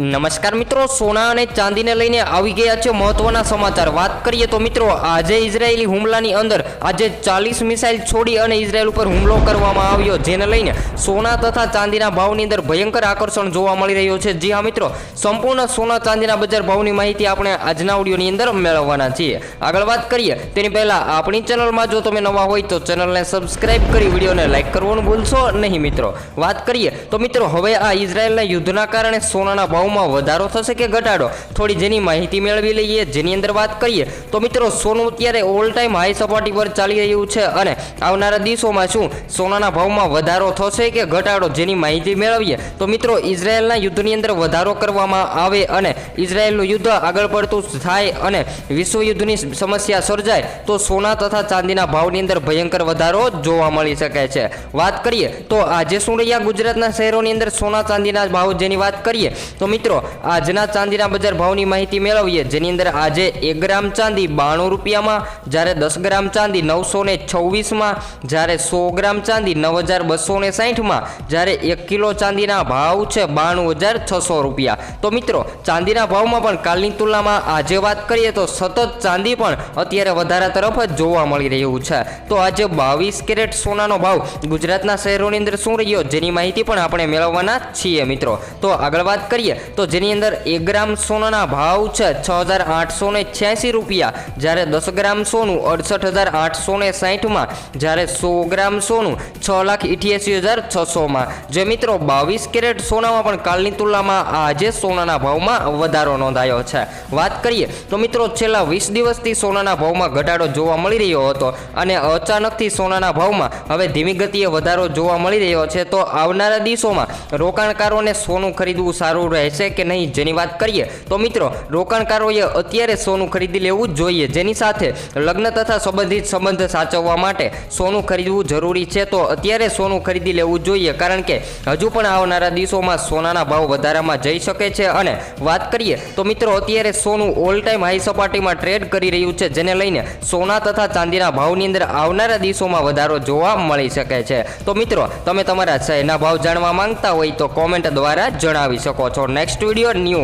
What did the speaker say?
નમસ્કાર મિત્રો, સોના અને ચાંદીને લઈને આવી ગયા છે મહત્વના સમાચાર. વાત કરીએ તો મિત્રો, આજે ઇઝરાયેલી હુમલાની અંદર આજે ચાલીસ મિસાઇલ છોડી અને ઇઝરાયેલ ઉપર હુમલો કરવામાં આવ્યો, જેને લઈને સોના તથા ચાંદીના ભાવની અંદર ભયંકર આકર્ષણ જોવા મળી રહ્યો છે. જી હા મિત્રો, સંપૂર્ણ સોના ચાંદીના બજાર ભાવની માહિતી આપણે આજના ઓડિયોની અંદર મેળવવાના છીએ. આગળ વાત કરીએ, તેની પહેલાં આપણી ચેનલમાં જો તમે નવા હોય તો ચેનલને સબસ્ક્રાઇબ કરી વિડીયોને લાઈક કરવાનું ભૂલશો નહીં મિત્રો. વાત કરીએ તો મિત્રો, હવે આ ઇઝરાયેલના યુદ્ધના કારણે સોનાના ભાવમાં વધારો થશે કે ઘટાડો? થોડી જેની માહિતી મેળવી લઈએ, જેની અંદર વાત કરીએ, તો મિત્રો સોનું અત્યારે ઓલ ટાઈમ હાઈ સપાટી પર ચાલી રહ્યું છે અને આવનારા દિવસોમાં શું? સોનાના ભાવમાં વધારો થશે કે ઘટાડો? જેની માહિતી મેળવીએ, તો મિત્રો ઇઝરાયેલના યુદ્ધની અંદર વધારો કરવામાં આવે અને ઇઝરાયેલનું યુદ્ધ આગળ પડતું થાય અને વિશ્વ યુદ્ધની સમસ્યા સર્જાય, તો સોના તથા ચાંદીના ભાવની અંદર ભયંકર વધારો જોવા મળી શકે છે. વાત કરીએ, તો આજે શું રહ્યા ગુજરાતના શહેરોની અંદર સોના ચાંદીના ભાવ? જેની વાત કરીએ, તો મિત્રો આજના ચાંદીના બજાર ભાવની માહિતી મેળવીએ. જેની અંદર આજે એક ગ્રામ ચાંદી બાણું રૂપિયામાં, જ્યારે દસ ગ્રામ ચાંદી નવસો ને છવ્વીસમાં, જ્યારે સો ગ્રામ ચાંદી નવ હજાર બસો ને સાહીઠમાં, જ્યારે એક કિલો ચાંદીના ભાવ છે બાણું હજાર છસો રૂપિયા. તો મિત્રો, ચાંદીના ભાવમાં પણ કાલની તુલનામાં આજે વાત કરીએ તો સતત ચાંદી પણ અત્યારે વધારા તરફ જ જોવા મળી રહ્યું છે. તો આજે બાવીસ કેરેટ સોનાનો ભાવ ગુજરાતના શહેરોની અંદર શું રહ્યો, જેની માહિતી પણ આપણે મેળવવાના છીએ મિત્રો. તો આગળ વાત કરીએ. તો જેની અંદર એક ગ્રામ સોનાના ભાવ છે છ હજાર આઠસો ને છ્યાસી રૂપિયા, જ્યારે દસ ગ્રામ સોનું અડસઠ હજાર આઠસો ને સાહીઠમાં, જ્યારે સો ગ્રામ સોનું છ લાખ ઇઠ્યાસી હજાર છસોમાં. જે મિત્રો, બાવીસ કેરેટ સોનામાં પણ કાલની તુલનામાં આજે સોનાના ભાવમાં વધારો નોંધાયો છે. વાત કરીએ, તો મિત્રો, છેલ્લા વીસ દિવસથી સોનાના ભાવમાં ઘટાડો જોવા મળી રહ્યો હતો અને અચાનકથી સોનાના ભાવમાં હવે ધીમી ગતિએ વધારો જોવા મળી રહ્યો છે. તો આવનારા દિવસોમાં રોકાણકારોને સોનું ખરીદવું સારું રહેશે કે નહીં જેની વાત કરીએ, તો મિત્રો, રોકાણકારોએ અત્યારે સોનું ખરીદી લેવું જોઈએ. જેની સાથે લગ્ન તથા સંબંધિત સંબંધ સાચવવા માટે સોનું ખરીદવું જરૂરી છે, તો અત્યારે સોનું ખરીદી લેવું જોઈએ. કારણ કે હજુ પણ આવનારા દિવસોમાં સોનાના ભાવ વધારામાં જઈ શકે છે. અને વાત કરીએ, તો મિત્રો, અત્યારે સોનું ઓલ ટાઈમ હાઈ સપાટીમાં ટ્રેડ કરી રહ્યું છે, જેને લઈને સોના તથા ચાંદીના ભાવની અંદર આવનારા દિવસોમાં વધારો જોવા મળી શકે છે. તો મિત્રો, તમે તમારા શહેરના ભાવ જાણવા માંગતા હોય તો કોમેન્ટ દ્વારા જણાવી શકો છો. Next video new